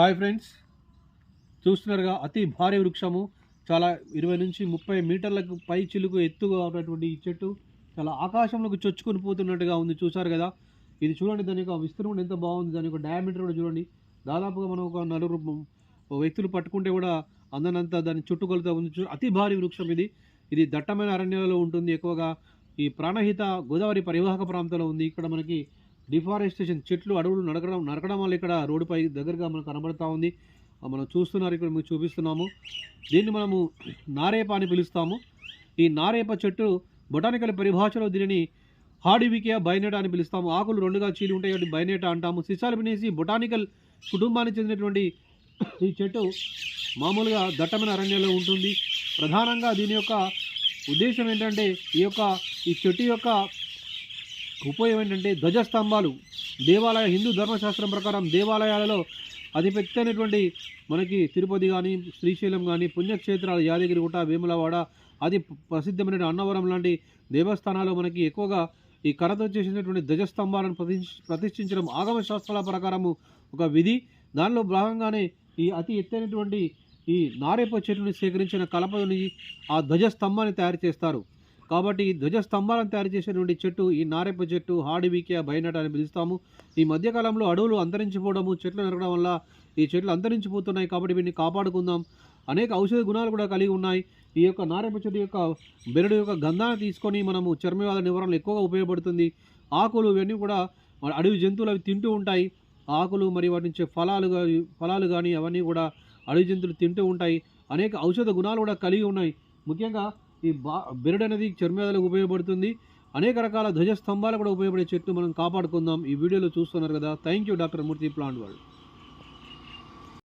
Hi friends. చూస్తున్నారుగా అతి భారీ వృక్షము. చాలా ఇరవై నుంచి ముప్పై మీటర్లకు పై చిలుకు ఎత్తుగా ఉన్నటువంటి ఈ చెట్టు చాలా ఆకాశంలోకి చొచ్చుకొని పోతున్నట్టుగా ఉంది. చూసారు కదా? ఇది చూడండి దాని యొక్క విస్తీర్ణం ఎంత బాగుంది. దాని యొక్క డయామీటర్ కూడా చూడండి. దాదాపుగా మనం ఒక నలుగురు వ్యక్తులు పట్టుకుంటే కూడా అందనంత దాని చుట్టుకొలత ఉంది. అతి భారీ వృక్షం ఇది. ఇది దట్టమైన అరణ్యాలలో ఉంటుంది. ఎక్కువగా ఈ ప్రాణహిత గోదావరి పరివాహక ప్రాంతంలో ఉంది. ఇక్కడ మనకి డిఫారెస్టేషన్ చెట్లు అడవులు నరకడం నరకడం వల్ల ఇక్కడ రోడ్డుపై దగ్గరగా మనకు కనబడతా ఉంది. మనం చూస్తున్నారు ఇక్కడ మీకు చూపిస్తున్నాము. దీన్ని మనము నారేప అని పిలుస్తాము. ఈ నారేప చెట్టు బొటానికల్ పరిభాషలో దీనిని హాడివికియా బైనేట అని పిలుస్తాము. ఆకులు రెండుగా చీలి ఉంటాయి కాబట్టి బైనేట అంటాము. సిసాలిపినేసి బొటానికల్ కుటుంబానికి చెందినటువంటి ఈ చెట్టు మామూలుగా దట్టమైన అరణ్యంలో ఉంటుంది. ప్రధానంగా దీని యొక్క ఉద్దేశం ఏంటంటే ఈ యొక్క ఈ చెట్టు యొక్క ఉపయోగం ఏంటంటే ధ్వజస్తంభాలు. దేవాలయ హిందూ ధర్మశాస్త్రం ప్రకారం దేవాలయాలలో అతిపెత్తైనటువంటి మనకి తిరుపతి కానీ శ్రీశైలం కానీ పుణ్యక్షేత్రాలు యాదగిరిగుట్ట వేములవాడ అది ప్రసిద్ధమైన అన్నవరం లాంటి దేవస్థానాలు మనకి ఎక్కువగా ఈ కరతో చేసినటువంటి ధ్వజస్తంభాలను ప్రతిష్ఠ ప్రతిష్ఠించడం ఆగమ శాస్త్రాల ప్రకారము ఒక విధి. దానిలో భాగంగానే ఈ అతి ఎత్తైనటువంటి ఈ నారేప చెట్టుని సేకరించిన కలపని ఆ ధ్వజస్తంభాన్ని తయారు చేస్తారు. కాబట్టి ధ్వజస్తంభాలను తయారు చేసేటువంటి చెట్టు ఈ నారెప్ప చెట్టు హాడివికియా బైనట్ అని పిలుస్తాము. ఈ మధ్యకాలంలో అడవులు అంతరించిపోవడము చెట్లు నరకడం వల్ల ఈ చెట్లు అంతరించిపోతున్నాయి కాబట్టి వీటిని కాపాడుకుందాం. అనేక ఔషధ గుణాలు కూడా కలిగి ఉన్నాయి. ఈ యొక్క నారెప్ప చెట్టు యొక్క బెరడు యొక్క గంధాన్ని తీసుకొని మనము చర్మవ్యాధ నివారణలో ఎక్కువగా ఉపయోగపడుతుంది. ఆకులు ఇవన్నీ కూడా అడవి జంతువులు అవి తింటూ ఉంటాయి. ఆకులు మరియు వాటి నుంచి ఫలాలు కానీ ఫలాలు కానీ అవన్నీ కూడా అడవి జంతువులు తింటూ ఉంటాయి. అనేక ఔషధ గుణాలు కూడా కలిగి ఉన్నాయి. ముఖ్యంగా ఈ బా బెరడు అనేది చర్మేదాలకు ఉపయోగపడుతుంది. అనేక రకాల ధ్వజస్తంభాలు కూడా ఉపయోగపడే చెట్లు మనం కాపాడుకుందాం. ఈ వీడియోలో చూస్తున్నారు కదా. Thank you doctor Murthy plant వాళ్ళు